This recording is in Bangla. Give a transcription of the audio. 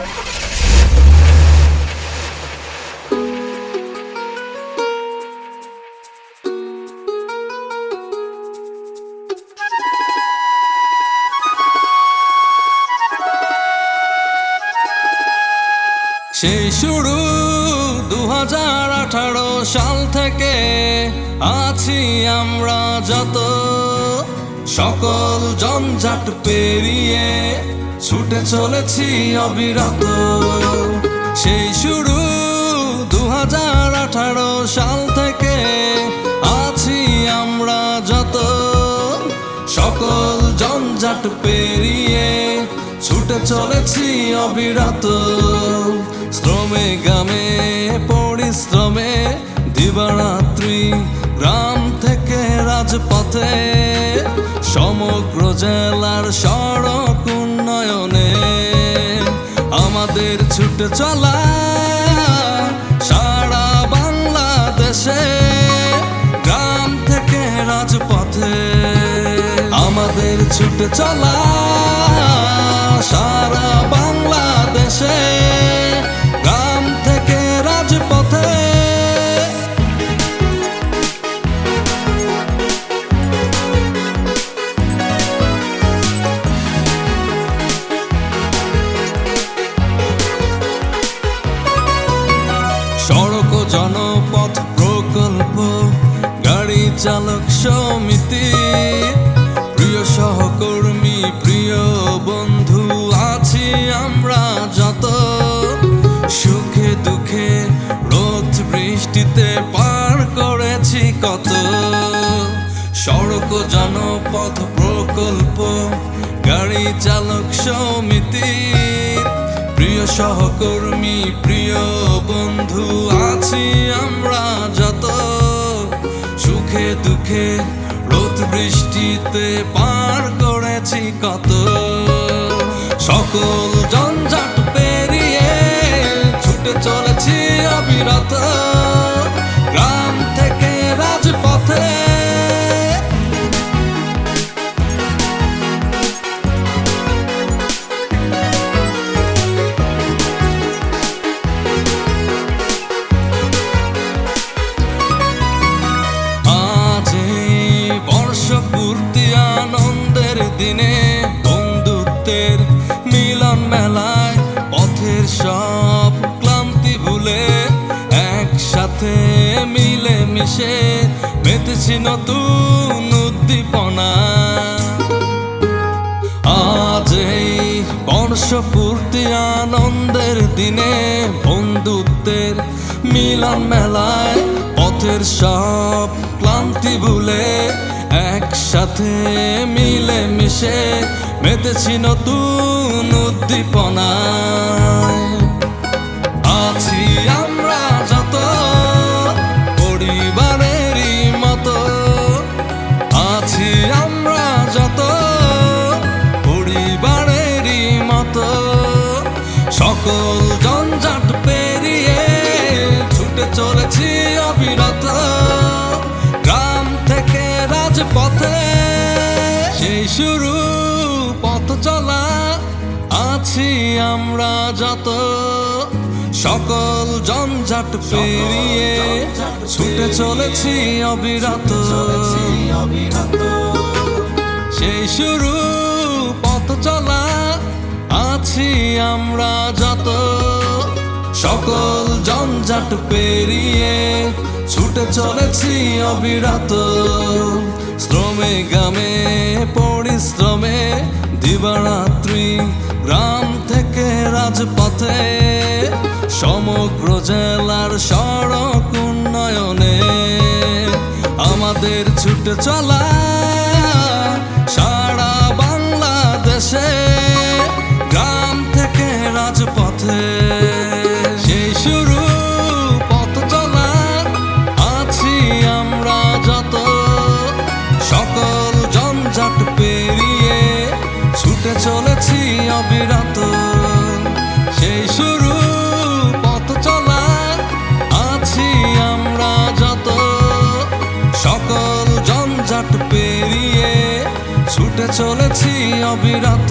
সেই শুরু দু হাজার আঠারো সাল থেকে আছি আমরা যত। সকল জঞ্জাট পেরিয়ে ছুটে চলেছি অবিরত। সেই শুরু দু হাজার আঠারো সাল থেকে আছি আমরা যত। সকল জঞ্জাট পেরিয়ে ছুটে চলেছি অবিরত। শ্রমে গামে পরিশ্রমে দিবারাত্রি গ্রাম থেকে রাজপথে সমগ্র জেলার সড়ক ছুটে চলা সারা বাংলাদেশে গ্রাম থেকে রাজপথে আমাদের ছুটে চলা সারা গাড়ি চালক সমিতি, প্রিয় সহকর্মী, প্রিয় বন্ধু, আছি আমরা যত। সুখে দুঃখে রোদ বৃষ্টিতে পার করেছি কত। সড়ক জনপথ প্রকল্প, গাড়ি চালক সমিতি, প্রিয় সহকর্মী, প্রিয় বন্ধু রোদ বৃষ্টিতে পার করেছি কত দিনে বন্ধুত্বের মিলন মেলায় পথের সব ক্লান্তি ভুলে একসাথে মিলে মিশে মেতেছি নতুন উদ্দীপনা। আজ এই আনন্দের দিনে বন্ধুত্বের মিলন মেলায় পথের সব ক্লান্তি ভুলে একসাথে মিলে মিশে মেতেছি নতুন উদ্দীপনায়। আছি আমরা যত পরিবারেরই মতো। আছি আমরা যত পরিবারেরই মতো। সকল জঞ্জাট রাজপথে সেই শুরু পথ চলা আছি আমরা যত। সকল জঞ্জাট পেরিয়ে ছুটে চলেছি অবিরত। সেই শুরু পথ চলা আছি আমরা যত। সকল জঞ্জাট পেরিয়ে ছুটে চলেছি অবিরত। শ্রমে গামে পরিশ্রমে দিবারাত্রি গ্রাম থেকে রাজপথে সমগ্র জেলার সড়ক উন্নয়নে। আমাদের ছুটে চলা অবিরত। সেই শুরু পথ চলা আছি আমরা যত। সকল জঞ্জাট পেরিয়ে ছুটে চলেছি অবিরত।